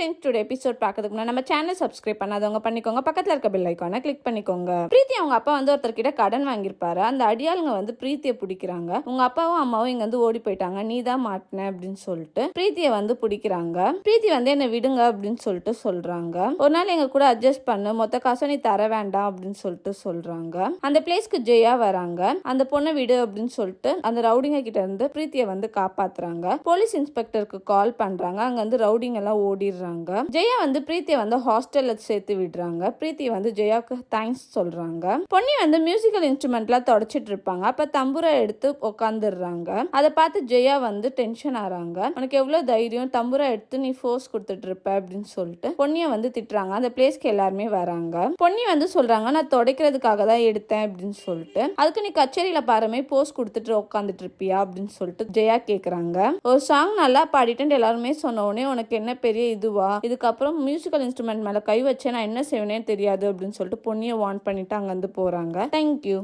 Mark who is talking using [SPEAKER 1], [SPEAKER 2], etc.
[SPEAKER 1] Friends today episode பார்க்கறதுக்கு முன்னாடி நம்ம சேனல் சப்ஸ்கிரைப் பண்ணாதவங்க பண்ணிக்கோங்க. பக்கத்தில் இருக்க பெல் ஐக்கானை கிளிக் பண்ணிக்கோங்க. பிரீத்தி அவங்க அப்பா வந்து ஒருத்தர்கிட்ட கடன் வாங்கியிருப்பாரு. அந்த அடியாளுங்க வந்து பிரீத்தியை பிடிக்கிறாங்க. உங்க அப்பாவும் அம்மாவும் இங்க வந்து ஓடி போயிட்டாங்க. நீ தான் மாட்டின அப்படின்னு சொல்லிட்டு பிரீத்தியை வந்து பிடிக்கிறாங்க. பிரீத்தி வந்து என்னை விடுங்க அப்படின்னு சொல்லிட்டு சொல்றாங்க. ஒரு நாள் எங்க கூட அட்ஜஸ்ட் பண்ணு மொத்த காசும் நீ தர வேண்டாம் அப்படின்னு சொல்லிட்டு சொல்றாங்க. அந்த பிளேஸ்க்கு ஜெயா வராங்க. அந்த பொண்ணை விடு அப்படின்னு சொல்லிட்டு அந்த ரவுடிங்க கிட்ட இருந்து பிரீத்தியை வந்து காப்பாத்துறாங்க. போலீஸ் இன்ஸ்பெக்டருக்கு கால் பண்றாங்க. அங்க வந்து ரவுடிங் எல்லாம் ஓடிடுறாங்க. ஜெயா வந்து பிரீத்தியை வந்து ஹாஸ்டல்ல சேர்த்து விடுறாங்க. பிரீத்தி வந்து ஜெயாவுக்கு தேங்க்ஸ் சொல்றாங்க. பொன்னி வந்து மியூசிக்கல் இன்ஸ்ட்ருமெண்ட்லாம் தொடச்சிட்டு இருப்பாங்க. அப்ப தம்புரை எடுத்து உட்காந்துடுறாங்க அதை பார்த்து ஜெயா வந்து டென்ஷன் ஆறாங்க. உனக்கு எவ்வளவு தைரியம்? தம்புரை எடுத்து நீ ஃபோர்ஸ் கொடுத்துட்டு இருப்ப அப்படின்னு சொல்லிட்டு பொன்னிய வந்து திட்டுறாங்க. அந்த பிளேஸ்க்கு எல்லாருமே வராங்க. பொன்னி வந்து சொல்றாங்க நான் துடைக்கிறதுக்காக தான் எடுத்தேன் அப்படின்னு சொல்லிட்டு அதுக்கு நீ கச்சேரியில பாருமே போஸ் கொடுத்துட்டு உட்காந்துட்டு இருப்பியா? அப்படின்னு சொல்லிட்டு ஜெயா கேக்குறாங்க. ஒரு சாங் நல்லா பாடிட்டு எல்லாருமே சொன்ன உடனே உனக்கு என்ன பெரிய இதுவா இதுக்கப்புறம் மியூசிக்கல் இன்ஸ்ட்ருமெண்ட் மேல கை வச்சே நான் என்ன செய்வேனே தெரியாது அப்படின்னு சொல்லிட்டு பொன்னியை வான் பண்ணிட்டு அங்க வந்து போறாங்க தேங்க்யூ